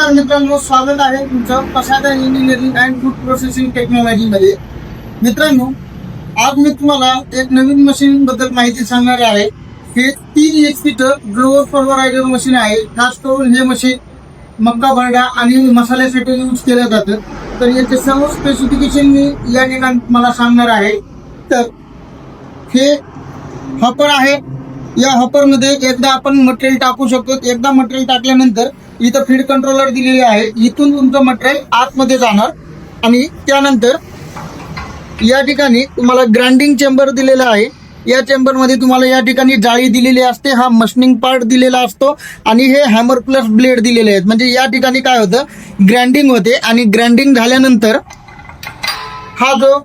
नमस्कार मित्रांनो स्वागत आहे तुमचं Prasada engineering and food processing टेक्नॉलॉजीमध्ये मित्रांनो आज मी तुम्हाला एक नवीन मशीन बद्दल माहिती सांगणार आहे. हे तीन एच पीचं ग्लोअर फॉर्वरायडर मशीन आहे. खास करून हे मशीन मक्का भरडा आणि मसाल्यासाठी यूज केलं जातं. तर याचे सर्व स्पेसिफिकेशन मी या ठिकाणी तुम्हाला सांगणार आहे. तर हे हॉपर आहे. या हॉपरमध्ये एकदा आपण मटेरियल टाकू शकतो. एकदा मटेरियल टाकल्यानंतर इथं फीड कंट्रोलर दिलेली आहे. इथून तुमचं मटेरियल आतमध्ये जाणार. आणि त्यानंतर या ठिकाणी तुम्हाला ग्राइंडिंग चेंबर दिलेला आहे. या चेंबरमध्ये तुम्हाला या ठिकाणी जाळी दिलेली असते. हा मशनिंग पार्ट दिलेला असतो. आणि हे हॅमर प्लस ब्लेड दिलेले आहेत. म्हणजे या ठिकाणी काय होतं? ग्राइंडिंग होते. आणि ग्राइंडिंग झाल्यानंतर हा जो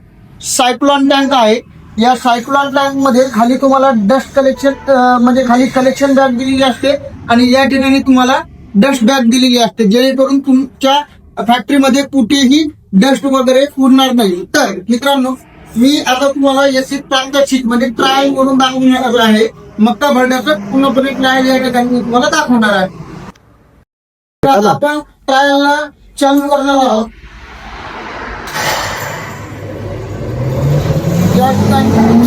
सायक्लॉन टँक आहे या सायक्लॉन टँकमध्ये खाली तुम्हाला डस्ट कलेक्शन म्हणजे खाली कलेक्शन बॅग दिलेली असते आणि या ठिकाणी तुम्हाला डस्ट बॅग दिलेली असते. जेणेकरून तुमच्या फॅक्टरीमध्ये कुठेही डस्ट वगैरे उडणार नाही. तर मित्रांनो मी आता तुम्हाला एसी प्रांत शीट म्हणजे ट्रायल म्हणून दाखवणार आहे. मक्का भरण्याचं पूर्णपणे ट्रायल या ठिकाणी मी तुम्हाला दाखवणार आहे. आपण ट्रायलला चालू करणार आहोत. या ठिकाणी तर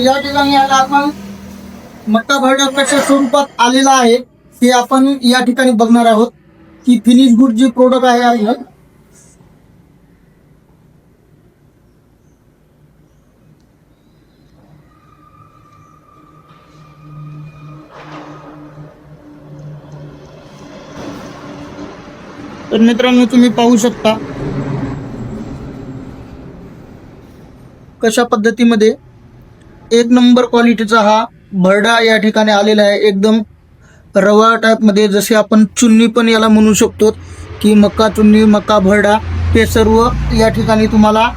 या ठिकाणी आता आपण मक्का भरड्यापेक्षा स्वरूपात आलेला आहे ते आपण या ठिकाणी बघणार आहोत की फिनिश गुड जे प्रोडक्ट आहे आहे. तर मित्रांनो तुम्ही पाहू शकता कशा पद्धतीमध्ये एक नंबर क्वालिटीचा हा भरडा या ठिकाणी आलेला आहे. एकदम रवा टाईपमध्ये जसे आपण चुन्नी पण याला म्हणू शकतो की मक्का चुन्नी मक्का भरडा हे सर्व या ठिकाणी तुम्हाला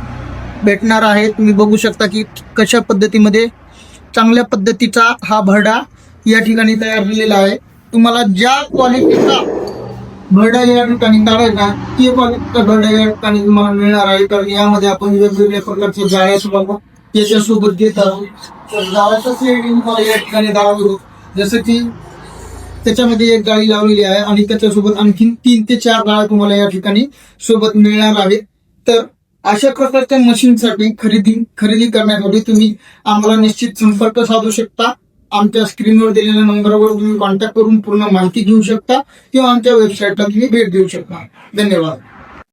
भेटणार आहे तुम्ही बघू शकता की कशा पद्धतीमध्ये चांगल्या पद्धतीचा हा भरडा या ठिकाणी तयार झालेला आहे. तुम्हाला ज्या क्वालिटीचा भरडा या ठिकाणी काढायचा ते क्वालिटीचा भरडा या ठिकाणी तुम्हाला मिळणार आहे. तर यामध्ये आपण वेगवेगळ्या प्रकारचे जाळ्या तुम्हाला त्याच्यासोबत घेत आहोत. तर तुम्हाला या ठिकाणी दाखवतो जसं की त्याच्यामध्ये एक गाडी लावलेली आहे आणि त्याच्यासोबत आणखीन तीन ते चार गाळ्या तुम्हाला या ठिकाणी सोबत मिळणार आहेत तर अशा प्रकारच्या मशीनसाठी खरेदी खरेदी करण्यासाठी तुम्ही आम्हाला निश्चित संपर्क साधू शकता. आमच्या स्क्रीनवर दिलेल्या नंबरवर तुम्ही कॉन्टॅक्ट करून पूर्ण माहिती घेऊ शकता किंवा आमच्या वेबसाईटला तुम्ही भेट देऊ शकता. धन्यवाद.